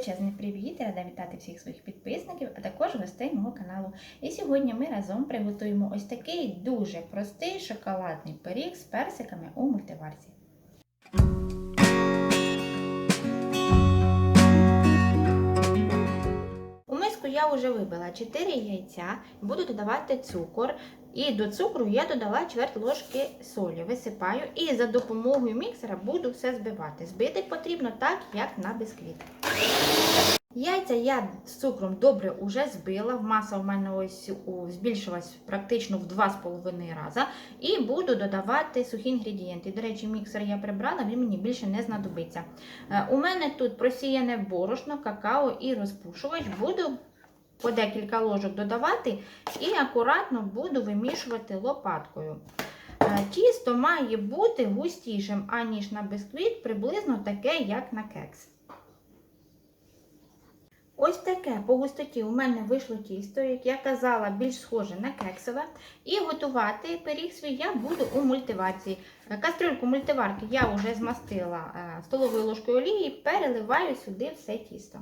Величезний привіт! Рада вітати всіх своїх підписників, а також гостей мого каналу. І сьогодні ми разом приготуємо ось такий дуже простий шоколадний пиріг з персиками у мультиварці. У миску я вже вибила 4 яйця, буду додавати цукор. І до цукру я додала чверть ложки солі, висипаю і за допомогою міксера буду все збивати. Збити потрібно так, як на бисквіт. Яйця я з цукром добре уже збила. Маса у мене ось збільшилась практично в 2,5 рази. І буду додавати сухі інгредієнти. До речі, міксер я прибрала, він мені більше не знадобиться. Е, У мене тут просіяне борошно, какао і розпушувач. Буду по декілька ложок додавати і акуратно буду вимішувати лопаткою. Е, Тісто має бути густішим, аніж на бисквіт, приблизно таке, як на кекс. Ось таке по густоті у мене вийшло тісто, як я казала, більш схоже на кексове. І готувати пиріг свій я буду у мультиварці. Е, Кастрюльку мультиварки я вже змастила е, столовою ложкою олії, переливаю сюди все тісто.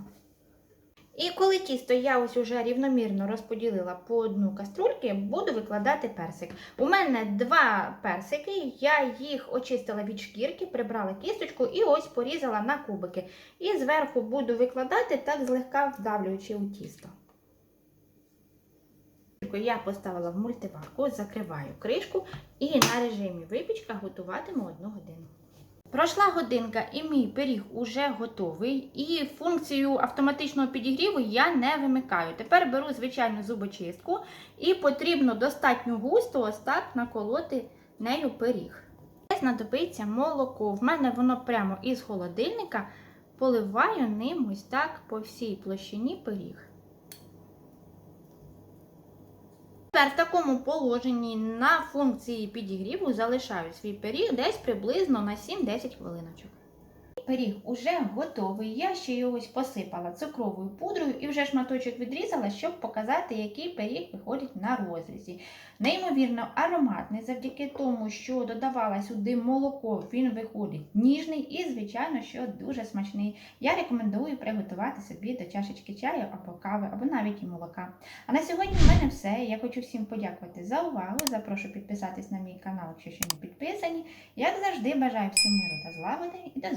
І коли тісто я ось уже рівномірно розподілила по одну каструльки, буду викладати персик. У мене два персики, я їх очистила від шкірки, прибрала кісточку і ось порізала на кубики. І зверху буду викладати так злегка вдавлюючи у тісто. Я поставила в мультиварку, закриваю кришку і на режимі випічка готуватиму одну годину. Пройшла годинка і мій пиріг уже готовий. І функцію автоматичного підігріву я не вимикаю. Тепер беру звичайну зубочистку і потрібно достатньо густо ось так наколоти нею пиріг. Знадобиться молоко. В мене воно прямо із холодильника. Поливаю ним ось так по всій площині пиріг. Тепер в такому положенні на функції підігріву залишаю свій пиріг десь приблизно на 7-10 хвилиночок. Пиріг уже готовий. Я ще його посипала цукровою пудрою і вже шматочок відрізала, щоб показати, який пиріг виходить на розрізі. Неймовірно ароматний, завдяки тому, що додавала сюди молоко, він виходить ніжний і, звичайно, що дуже смачний. Я рекомендую приготувати собі до чашечки чаю або кави, або навіть і молока. А на сьогодні в мене все. Я хочу всім подякувати за увагу. Запрошу підписатись на мій канал, якщо ще не підписані. Як завжди, бажаю всім миру та злагоди і до